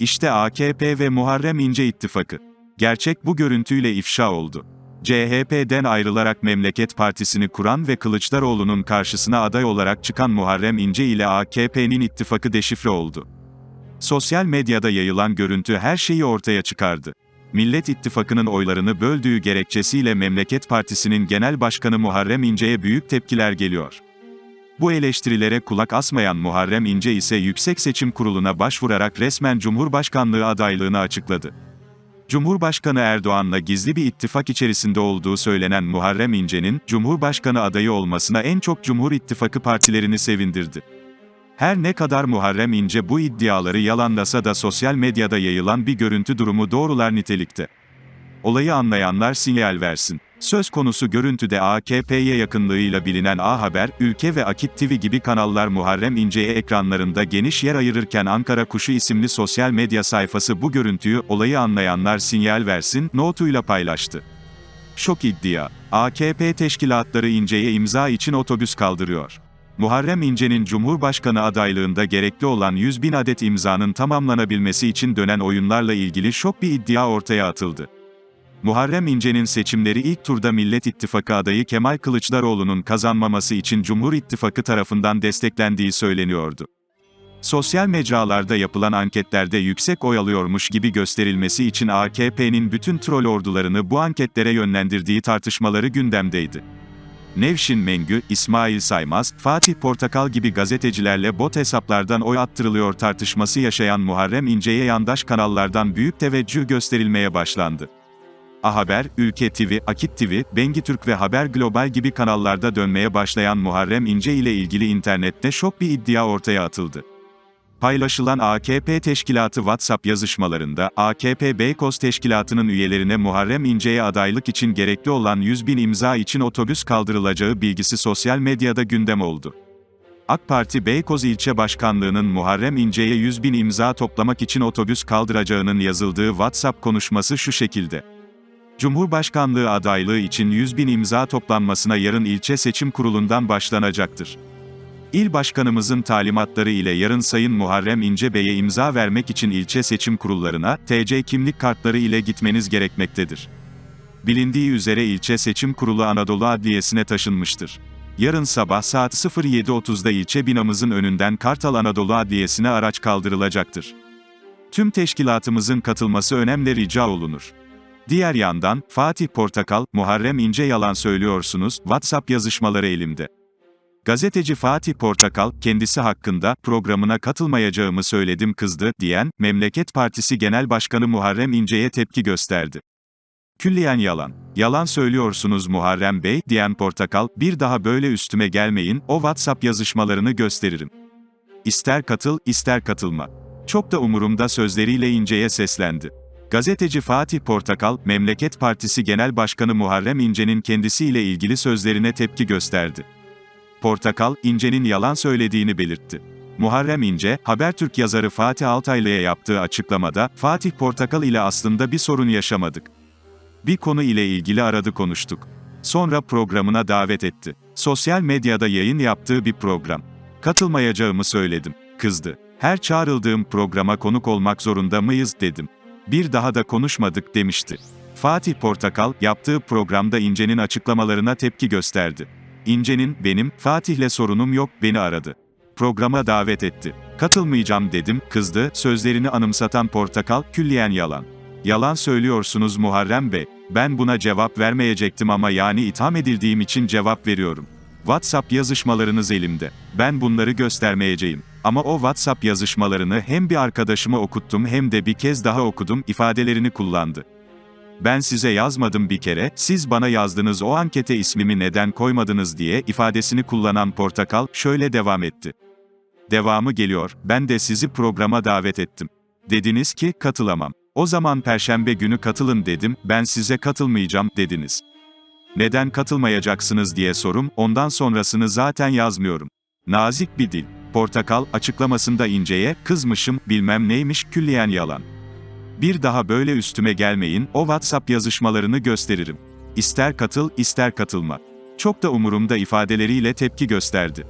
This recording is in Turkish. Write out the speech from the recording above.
İşte AKP ve Muharrem İnce ittifakı. Gerçek bu görüntüyle ifşa oldu. CHP'den ayrılarak Memleket Partisi'ni kuran ve Kılıçdaroğlu'nun karşısına aday olarak çıkan Muharrem İnce ile AKP'nin ittifakı deşifre oldu. Sosyal medyada yayılan görüntü her şeyi ortaya çıkardı. Millet İttifakı'nın oylarını böldüğü gerekçesiyle Memleket Partisi'nin Genel Başkanı Muharrem İnce'ye büyük tepkiler geliyor. Bu eleştirilere kulak asmayan Muharrem İnce ise Yüksek Seçim Kurulu'na başvurarak resmen Cumhurbaşkanlığı adaylığını açıkladı. Cumhurbaşkanı Erdoğan'la gizli bir ittifak içerisinde olduğu söylenen Muharrem İnce'nin, Cumhurbaşkanı adayı olmasına en çok Cumhur İttifakı partilerini sevindirdi. Her ne kadar Muharrem İnce bu iddiaları yalanlasa da sosyal medyada yayılan bir görüntü durumu doğrular nitelikte. Olayı anlayanlar sinyal versin. Söz konusu görüntüde AKP'ye yakınlığıyla bilinen A Haber, Ülke ve Akit TV gibi kanallar Muharrem İnce'ye ekranlarında geniş yer ayırırken Ankara Kuşu isimli sosyal medya sayfası bu görüntüyü olayı anlayanlar sinyal versin notuyla paylaştı. Şok iddia. AKP teşkilatları İnce'ye imza için otobüs kaldırıyor. Muharrem İnce'nin Cumhurbaşkanı adaylığında gerekli olan 100 bin adet imzanın tamamlanabilmesi için dönen oyunlarla ilgili şok bir iddia ortaya atıldı. Muharrem İnce'nin seçimleri ilk turda Millet İttifakı adayı Kemal Kılıçdaroğlu'nun kazanmaması için Cumhur İttifakı tarafından desteklendiği söyleniyordu. Sosyal mecralarda yapılan anketlerde yüksek oy alıyormuş gibi gösterilmesi için AKP'nin bütün troll ordularını bu anketlere yönlendirdiği tartışmaları gündemdeydi. Nevşin Mengü, İsmail Saymaz, Fatih Portakal gibi gazetecilerle bot hesaplardan oy attırılıyor tartışması yaşayan Muharrem İnce'ye yandaş kanallardan büyük teveccüh gösterilmeye başlandı. A Haber, Ülke TV, Akit TV, Bengi Türk ve Haber Global gibi kanallarda dönmeye başlayan Muharrem İnce ile ilgili internette şok bir iddia ortaya atıldı. Paylaşılan AKP teşkilatı WhatsApp yazışmalarında, AKP Beykoz Teşkilatı'nın üyelerine Muharrem İnce'ye adaylık için gerekli olan 100 bin imza için otobüs kaldırılacağı bilgisi sosyal medyada gündem oldu. AK Parti Beykoz İlçe Başkanlığı'nın Muharrem İnce'ye 100 bin imza toplamak için otobüs kaldıracağının yazıldığı WhatsApp konuşması şu şekilde. Cumhurbaşkanlığı adaylığı için 100 bin imza toplanmasına yarın ilçe seçim kurulundan başlanacaktır. İl başkanımızın talimatları ile yarın Sayın Muharrem İnce Bey'e imza vermek için ilçe seçim kurullarına, TC kimlik kartları ile gitmeniz gerekmektedir. Bilindiği üzere ilçe seçim kurulu Anadolu Adliyesi'ne taşınmıştır. Yarın sabah saat 07.30'da ilçe binamızın önünden Kartal Anadolu Adliyesi'ne araç kaldırılacaktır. Tüm teşkilatımızın katılması önemli rica olunur. Diğer yandan, Fatih Portakal, Muharrem İnce yalan söylüyorsunuz, WhatsApp yazışmaları elimde. Gazeteci Fatih Portakal, kendisi hakkında, programına katılmayacağımı söyledim kızdı, diyen, Memleket Partisi Genel Başkanı Muharrem İnce'ye tepki gösterdi. Külliyen yalan. Yalan söylüyorsunuz Muharrem Bey, diyen Portakal, bir daha böyle üstüme gelmeyin, o WhatsApp yazışmalarını gösteririm. İster katıl, ister katılma. Çok da umurumda sözleriyle İnce'ye seslendi. Gazeteci Fatih Portakal, Memleket Partisi Genel Başkanı Muharrem İnce'nin kendisiyle ilgili sözlerine tepki gösterdi. Portakal, İnce'nin yalan söylediğini belirtti. Muharrem İnce, Habertürk yazarı Fatih Altaylı'ya yaptığı açıklamada, Fatih Portakal ile aslında bir sorun yaşamadık. Bir konu ile ilgili aradı konuştuk. Sonra programına davet etti. Sosyal medyada yayın yaptığı bir program. Katılmayacağımı söyledim. Kızdı. Her çağrıldığım programa konuk olmak zorunda mıyız dedim. Bir daha da konuşmadık demişti. Fatih Portakal, yaptığı programda İnce'nin açıklamalarına tepki gösterdi. İnce'nin, benim, Fatih'le sorunum yok, beni aradı. Programa davet etti. Katılmayacağım dedim, kızdı, sözlerini anımsatan Portakal, külliyen yalan. Yalan söylüyorsunuz Muharrem Bey. Ben buna cevap vermeyecektim ama yani itham edildiğim için cevap veriyorum. WhatsApp yazışmalarınız elimde. Ben bunları göstermeyeceğim. Ama o WhatsApp yazışmalarını hem bir arkadaşıma okuttum hem de bir kez daha okudum ifadelerini kullandı. Ben size yazmadım bir kere, siz bana yazdınız o ankete ismimi neden koymadınız diye ifadesini kullanan Portakal şöyle devam etti. Devamı geliyor, ben de sizi programa davet ettim. Dediniz ki, katılamam. O zaman perşembe günü katılın dedim, ben size katılmayacağım, dediniz. Neden katılmayacaksınız diye sorum, ondan sonrasını zaten yazmıyorum. Nazik bir dil. Portakal, açıklamasında inceye, kızmışım, bilmem neymiş, külliyen yalan. Bir daha böyle üstüme gelmeyin, o WhatsApp yazışmalarını gösteririm. İster katıl, ister katılma. Çok da umurumda ifadeleriyle tepki gösterdi.